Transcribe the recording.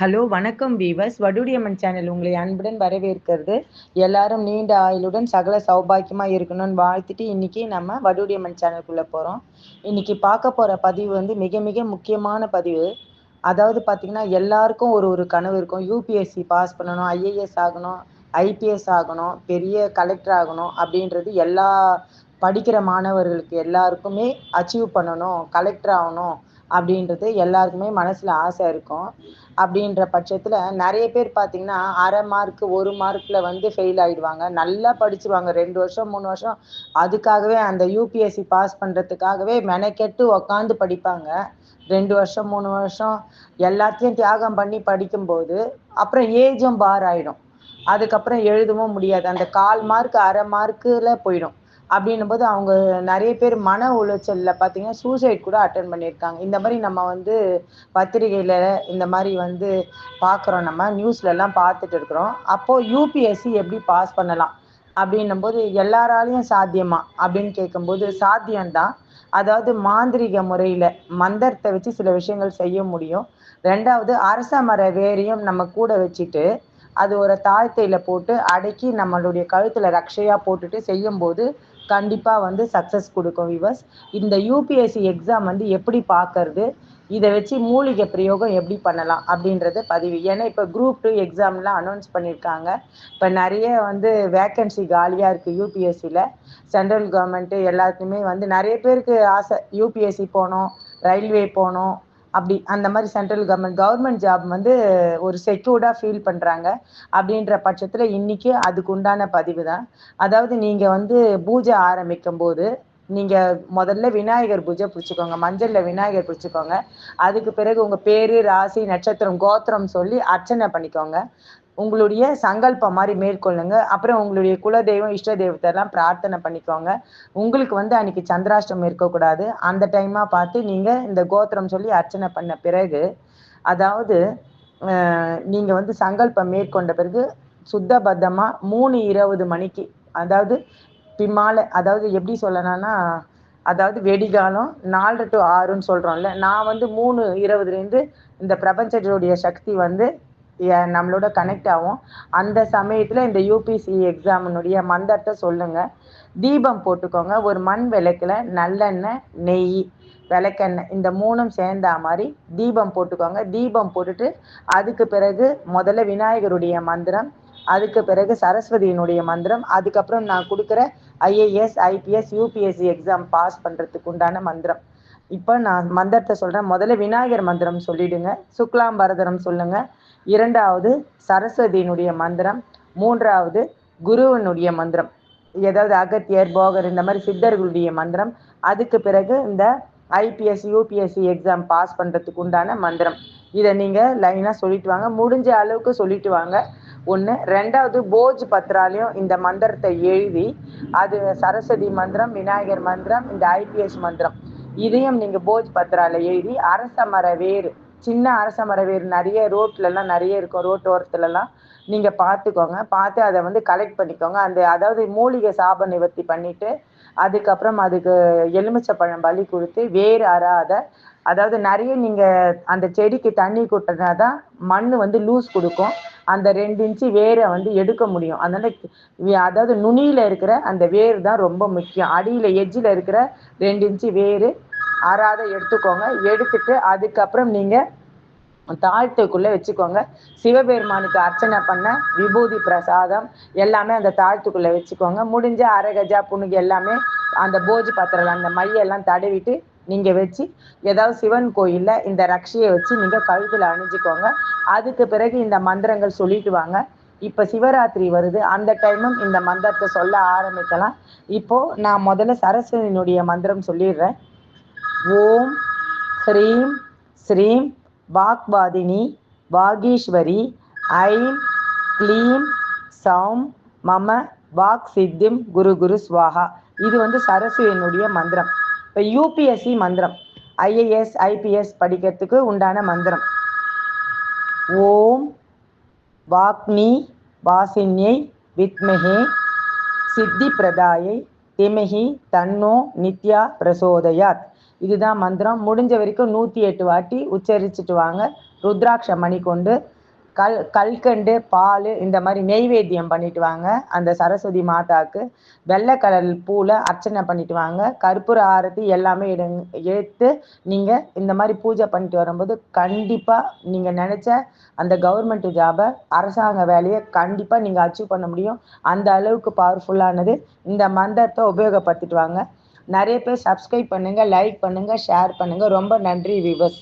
Hello வணக்கம் viewers வடுடியம்மன் channel உங்களை அன்புடன் வரவேற்கிறது. எல்லாரும் நீண்ட ஆயுளுடன் சகல சௌபாக்கியமா இருக்கணும்னு வாழ்த்துட்டு இன்னைக்கு நம்ம வடுடியம்மன் சேனலுக்குள்ள போறோம். இன்னைக்கு பார்க்க போற பதிவு வந்து மிக மிக முக்கியமான பதிவு. அதாவது பார்த்தீங்கன்னா எல்லாருக்கும் ஒரு ஒரு கனவு இருக்கும். யூபிஎஸ்சி பாஸ் பண்ணணும் ஐஏஎஸ் ஆகணும் ஐபிஎஸ் ஆகணும் பெரிய கலெக்டர் ஆகணும் அப்படின்றது எல்லா படிக்கிற மாணவர்களுக்கு எல்லாருக்குமே அச்சீவ் பண்ணணும் கலெக்டர் ஆகணும். அப்படின்றது எல்லாருக்குமே மனசுல ஆசை இருக்கும். அப்படின்ற பட்சத்துல நிறைய பேர் பார்த்திங்கன்னா அரை மார்க் ஒரு மார்க்ல வந்து ஃபெயில் ஆயிடுவாங்க. நல்லா படிச்சுவாங்க ரெண்டு வருஷம் மூணு வருஷம். அதுக்காகவே அந்த யூபிஎஸ்சி பாஸ் பண்றதுக்காகவே மெனக்கெட்டு உக்காந்து படிப்பாங்க. ரெண்டு வருஷம் மூணு வருஷம் எல்லாத்தையும் தியாகம் பண்ணி படிக்கும்போது அப்புறம் ஏஜும் பார் ஆயிடும். அதுக்கப்புறம் எழுதவும் முடியாது. அந்த கால் மார்க் அரை மார்க்கில் போயிடும். அப்படின்னும் போது அவங்க நிறைய பேர் மன உளைச்சலில் பார்த்தீங்கன்னா சூசைட் கூட அட்டன் பண்ணியிருக்காங்க. இந்த மாதிரி நம்ம வந்து பத்திரிகையில் இந்த மாதிரி வந்து பார்க்குறோம் நம்ம நியூஸ்லலாம் பார்த்துட்டு இருக்கிறோம். அப்போது யூபிஎஸ்சி எப்படி பாஸ் பண்ணலாம்? அப்படின்னும் போது எல்லாராலையும் சாத்தியமா? அப்படின்னு கேட்கும்போது சாத்தியம்தான். அதாவது மாந்திரிக முறையில் மந்திரத்தை வச்சு சில விஷயங்கள் செய்ய முடியும். ரெண்டாவது அரச மர வேரையும் நம்ம கூட வச்சுட்டு அது ஒரு தாழ்த்தையில் போட்டு அடக்கி நம்மளுடைய கழுத்தில் ரக்ஷையாக போட்டுட்டு செய்யும்போது கண்டிப்பாக கண்டிப்பா வந்து சக்சஸ் கொடுக்கும் விவர்ஸ் இந்த யூபிஎஸ்சி எக்ஸாம் வந்து எப்படி பார்க்கறது? இதை வச்சு மூலிகை பிரயோகம் எப்படி பண்ணலாம் அப்படின்றது பதிவு. ஏன்னா இப்போ குரூப் டூ எக்ஸாம்லாம் அனௌன்ஸ் பண்ணியிருக்காங்க. இப்போ நிறைய வந்து வேக்கன்சி காலியாக இருக்குது யூபிஎஸ்சியில் சென்ட்ரல் கவர்மெண்ட்டு எல்லாத்துக்குமே வந்து நிறைய பேருக்கு ஆசை. யூபிஎஸ்சி போகணும் ரயில்வே போகணும் அப்படி அந்த மாதிரி சென்ட்ரல் கவர்மெண்ட் கவர்மெண்ட் ஜாப் வந்து ஒரு செக்யூர்டாக ஃபீல் பண்ணுறாங்க அப்படின்ற பட்சத்தில் இன்னைக்கு அதுக்கு உண்டான பதிவு தான். அதாவது நீங்கள் வந்து பூஜை ஆரம்பிக்கும் போது நீங்கள் முதல்ல விநாயகர் பூஜை பிடிச்சிக்கோங்க மஞ்சளில் விநாயகர் பிடிச்சிக்கோங்க. அதுக்கு பிறகு உங்கள் பேர் ராசி நட்சத்திரம் கோத்திரம் சொல்லி அர்ச்சனை பண்ணிக்கோங்க. உங்களுடைய சங்கல்பம் மாதிரி மேற்கொள்ளுங்க. அப்புறம் உங்களுடைய குலதெய்வம் இஷ்ட தெய்வத்தெல்லாம் பிரார்த்தனை பண்ணிக்கோங்க. உங்களுக்கு வந்து அன்னைக்கு சந்திராஷ்டம் இருக்கக்கூடாது. அந்த டைமா பார்த்து நீங்க இந்த கோத்திரம் சொல்லி அர்ச்சனை பண்ண பிறகு அதாவது நீங்க வந்து சங்கல்பம் மேற்கொண்ட பிறகு சுத்தபத்தமா மூணு இருபது மணிக்கு அதாவது பிமாலை அதாவது எப்படி சொல்லணும்னா அதாவது வெடிகாலம் நாலு டு ஆறுன்னு சொல்றோம்ல நான் வந்து மூணு இருபதுலேருந்து இந்த பிரபஞ்சத்துடைய சக்தி வந்து நம்மளோட கனெக்ட் ஆகும். அந்த சமயத்தில் இந்த யூபிசி எக்ஸாமினுடைய மந்திரத்தை சொல்லுங்க. தீபம் போட்டுக்கோங்க. ஒரு மண் விளக்குல நல்லெண்ணெய் நெய் விளக்கெண்ணெய் இந்த மூணும் சேர்ந்தா மாதிரி தீபம் போட்டுக்கோங்க. தீபம் போட்டுட்டு அதுக்கு பிறகு முதல்ல விநாயகருடைய மந்திரம் அதுக்கு பிறகு சரஸ்வதியினுடைய மந்திரம் அதுக்கப்புறம் நான் கொடுக்குற IAS IPS UPSC exam pass பண்ணுறதுக்கு உண்டான மந்திரம். இப்போ நான் மந்திரத்தை சொல்கிறேன் முதல்ல விநாயகர் மந்திரம் சொல்லிடுங்க. சுக்லாம் பரதரம் இரண்டாவது சரஸ்வதியினுடைய மந்திரம். மூன்றாவது குருவனுடைய மந்திரம். ஏதாவது அகத்தியர் போகர் இந்த மாதிரி சித்தர்களுடைய மந்திரம். அதுக்கு பிறகு இந்த ஐபிஎஸ் யூபிஎஸ்சி எக்ஸாம் பாஸ் பண்ணுறதுக்கு உண்டான மந்திரம். இதை நீங்கள் லைனாக சொல்லிட்டு வாங்க. முடிஞ்ச அளவுக்கு சொல்லிட்டு வாங்க. ஒன்று ரெண்டாவது போஜ் பத்திராலையும் இந்த மந்திரத்தை எழுதி அது சரஸ்வதி மந்திரம் விநாயகர் மந்திரம் இந்த ஐபிஎஸ் மந்திரம். இதையும் நீங்கள் போஜ் பத்திரால எழுதி அரச மர வேறு சின்ன அரச மரவேர் நிறைய ரோட்லலாம் நிறைய இருக்கும். ரோட்டோரத்துலலாம் நீங்கள் பார்த்துக்கோங்க. பார்த்து அதை வந்து கலெக்ட் பண்ணிக்கோங்க. அந்த அதாவது மூலிகை சாப நிவர்த்தி பண்ணிவிட்டு அதுக்கப்புறம் அதுக்கு எலுமிச்சை பழம் பலி கொடுத்து வேறு அறாத அதாவது நிறைய நீங்கள் அந்த செடிக்கு தண்ணி கொட்டினா தான் மண் வந்து லூஸ் கொடுக்கும். அந்த ரெண்டு இன்ச்சு வேரை வந்து எடுக்க முடியும். அதனால அதாவது நுனியில் இருக்கிற அந்த வேர் தான் ரொம்ப முக்கியம். அடியில் எஜ்ஜில் இருக்கிற ரெண்டு இன்ச்சு வேறு அறாத எடுத்துக்கோங்க. எடுத்துட்டு அதுக்கப்புறம் நீங்க தாழ்த்துக்குள்ள வச்சுக்கோங்க. சிவபெருமானுக்கு அர்ச்சனை பண்ண விபூதி பிரசாதம் எல்லாமே அந்த தாழ்த்துக்குள்ள வச்சுக்கோங்க. முடிஞ்ச அரகஜா புணுகு எல்லாமே அந்த போஜி பாத்திரம் அந்த மையெல்லாம் தடவிட்டு நீங்க வச்சு ஏதாவது சிவன் கோயில்ல இந்த ரக்ஷையை வச்சு நீங்க கழுத்துல அணிஞ்சுக்கோங்க. அதுக்கு பிறகு இந்த மந்திரங்கள் சொல்லிட்டு வாங்க. இப்ப சிவராத்திரி வருது. அந்த டைமும் இந்த மந்திரத்தை சொல்ல ஆரம்பிக்கலாம். இப்போ நான் முதல்ல சரஸ்வதியினுடைய மந்திரம் சொல்லிடுறேன். ஓம் ஹ்ரீம் ஸ்ரீம் வாக்வாதினி வாகீஸ்வரி ஐம் க்ளீம் சௌம் மம வாக் சித்திம் குரு குரு ஸ்வாகா இது வந்து சரஸ்வதியினுடைய மந்திரம். இப்போ யூபிஎஸ்சி மந்திரம். ஐஏஎஸ் ஐபிஎஸ் படிக்கிறதுக்கு உண்டான மந்திரம். ஓம் வாக்னி வாசின்யை வித்மஹே சித்தி பிரதாயை திமஹி தன்னோ நித்யா பிரசோதயாத். இதுதான் மந்திரம். முடிஞ்ச வரைக்கும் நூற்றி எட்டு வாட்டி உச்சரிச்சுட்டு வாங்க. ருத்ராட்ச மணி கொண்டு கல் கல்கண்டு பால் இந்த மாதிரி நெய்வேத்தியம் பண்ணிட்டு வாங்க. அந்த சரஸ்வதி மாதாவுக்கு வெள்ளை கலர் பூவில் அர்ச்சனை பண்ணிட்டு வாங்க. கற்பூர ஆரத்தி எல்லாமே எடுங்க எடுத்து நீங்கள் இந்த மாதிரி பூஜை பண்ணிட்டு வரும்போது கண்டிப்பாக நீங்கள் நினச்ச அந்த கவர்மெண்ட் ஜாபை அரசாங்க வேலையை கண்டிப்பாக நீங்கள் அச்சீவ் பண்ண முடியும். அந்த அளவுக்கு பவர்ஃபுல்லானது இந்த மந்திரத்தை உபயோகப்படுத்திட்டு வாங்க. நிறைய பேர் சப்ஸ்கிரைப் பண்ணுங்கள் லைக் பண்ணுங்கள் ஷேர் பண்ணுங்கள் ரொம்ப நன்றி விவஸ்